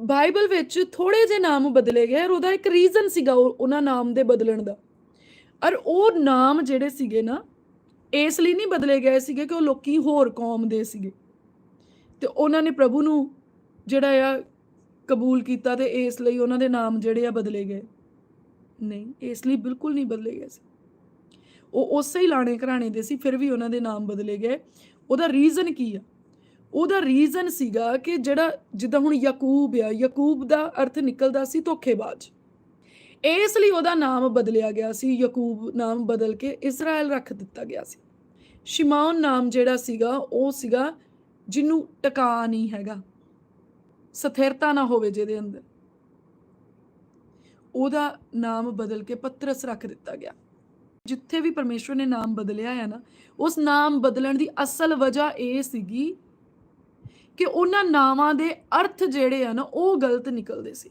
Bible ਵਿੱਚ ਥੋੜੇ ਜਿਹੇ ਨਾਮ ਬਦਲੇ ਗਏ ਔਰ ਉਹਦਾ ਇੱਕ ਰੀਜ਼ਨ ਸੀਗਾ ਉਹਨਾਂ ਨਾਮ ਦੇ ਬਦਲਣ ਦਾ। ਔਰ ਉਹ ਨਾਮ ਜਿਹੜੇ ਸੀਗੇ ਨਾ, ਇਸ ਲਈ ਨਹੀਂ ਬਦਲੇ ਗਏ ਸੀਗੇ ਕਿ ਉਹ ਲੋਕੀ ਹੋਰ ਕੌਮ ਦੇ ਸੀਗੇ। ਤੇ ਉਹਨਾਂ ਨੇ ਪ੍ਰਭੂ ਨੂੰ ਜਿਹੜਾ ਆ ਕਬੂਲ ਕੀਤਾ ਤੇ ਇਸ ਲਈ ਉਹਨਾਂ ਦੇ ਨਾਮ ਜਿਹੜੇ ਆ ਬਦਲੇ ਗਏ। ਨਹੀਂ, ਇਸ ਲਈ ਬਿਲਕੁਲ ਨਹੀਂ ਬਦਲੇ ਗਏ ਸੀ। ਉਹ ਉਸੇ ਹੀ ਲਾਣੇ ਘਰਾਣੇ ਦੇ ਸੀ, ਫਿਰ ਵੀ ਉਹਨਾਂ ਦੇ ਨਾਮ ਬਦਲੇ ਗਏ। ਉਹਦਾ ਰੀਜ਼ਨ ਕੀ ਆ? ਉਹਦਾ ਰੀਜ਼ਨ ਸੀਗਾ ਕਿ ਜਿਹੜਾ ਜਿੱਦਾਂ ਹੁਣ ਯਾਕੂਬ ਆ, ਯਾਕੂਬ ਦਾ ਅਰਥ ਨਿਕਲਦਾ ਸੀ ਧੋਖੇਬਾਜ਼। ਇਸ ਲਈ ਉਹਦਾ ਨਾਮ ਬਦਲਿਆ ਗਿਆ ਸੀ, ਯਾਕੂਬ ਨਾਮ ਬਦਲ ਕੇ ਇਸਰਾਇਲ ਰੱਖ ਦਿੱਤਾ ਗਿਆ ਸੀ। ਸ਼ਿਮੌਨ ਨਾਮ ਜਿਹੜਾ ਸੀਗਾ, ਉਹ ਸੀਗਾ ਜਿਹਨੂੰ ਟਿਕਾ ਨਹੀਂ ਹੈਗਾ। ਸਥਿਰਤਾ ਨਾ ਹੋਵੇ ਜਿਹਦੇ ਅੰਦਰ। ਉਹਦਾ ਨਾਮ ਬਦਲ ਕੇ ਪਤਰਸ ਰੱਖ ਦਿੱਤਾ ਗਿਆ। ਜਿੱਥੇ ਵੀ ਪਰਮੇਸ਼ਵਰ ਨੇ ਨਾਮ ਬਦਲਿਆ ਹੈ ਨਾ, ਉਸ ਨਾਮ ਬਦਲਣ ਦੀ ਅਸਲ ਵਜ੍ਹਾ ਇਹ ਸੀਗੀ ਕਿ ਉਹਨਾਂ ਨਾਵਾਂ ਦੇ ਅਰਥ ਜਿਹੜੇ ਆ ਨਾ ਉਹ ਗਲਤ ਨਿਕਲਦੇ ਸੀ।